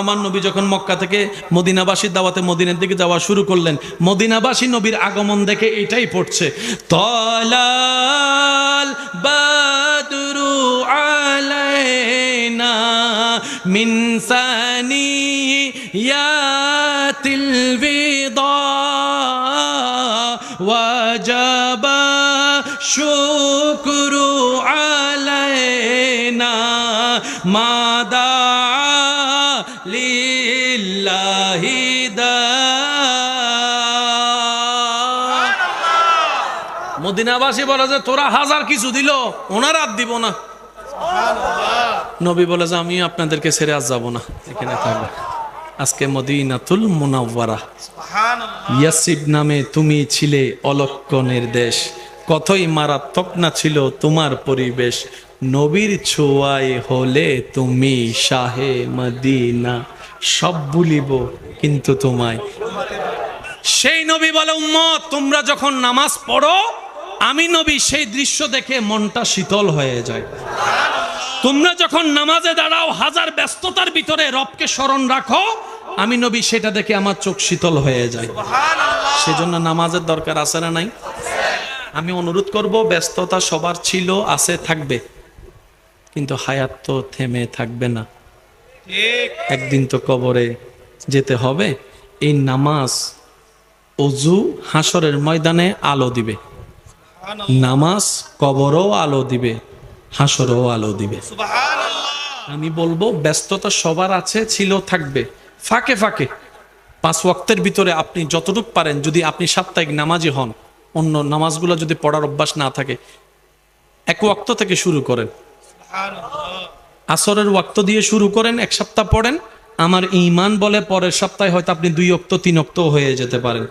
আমার নবী যখন মক্কা থেকে মদিনাবাসীর দাওয়াতে মদিনের দিকে যাওয়া শুরু করলেন, মদিনাবাসী নবীর আগমন দেখে এটাই পড়ছে, তলাল বাদুরু আলাইনা মিনসানি ইয়াতিল বিদা ওয়াজাবা শুকরু আলাইনা মাদা মদিনাবাসী বলে যে তোরা হাজার কিছু দিল ওনার আর দিব না। নবী বলে যে আমি আপনাদেরকে ছেড়ে আজ যাব না এখানে থাকবে। আজকে মদিনাতুল মুনাওয়ারা। ইয়াসিব নামে তুমি ছিলে অলক্ষণের দেশ কতই মারাত্মক না ছিল তোমার পরিবেশ। নবীর ছোঁয়ায় হলে তুমি শাহে মদিনা। সব ভুলিব কিন্তু তোমায়। সেই নবী বলে উম্মত তোমরা যখন নামাজ পড়ো আমি নবী সেই দৃশ্য দেখে মনটা শীতল হয়ে যায়। তোমরা যখন নামাজে দাঁড়াও হাজার ব্যস্ততার ভিতরে রবকে স্মরণ রাখো আমি নবী সেটা দেখে আমার চোখ শীতল হয়ে যায়। সেজন্য নামাজের দরকার আছে না নাই? আমি অনুরোধ করব, ব্যস্ততা সবার ছিল, আছে, থাকবে। কিন্তু হায়াত তো থেমে থাকবে না। একদিন তো কবরে যেতে হবে। এই নামাজ অজু হাসরের ময়দানে আলো দিবে। নামাজ কবরও আলো দিবে হাসরও আলো দিবে। আমি বলব, ব্যস্ততা সবার আছে, ছিল, থাকবে। ফাঁকে ফাঁকে। পাঁচ ওয়াক্তের ভিতরে আপনি যতটুকু পারেন, যদি আপনি সাপ্তাহিক নামাজি হন। অন্য নামাজগুলো যদি পড়ার অভ্যাস না থাকে, এক ওয়াক্ত থেকে শুরু করেন। আসরের ওয়াক্ত দিয়ে শুরু করেন, এক সপ্তাহ পড়েন। আমার ইমান বলে পরের সপ্তাহে হয়তো আপনি দুই অক্ত তিন অক্ত হয়ে যেতে পারেন।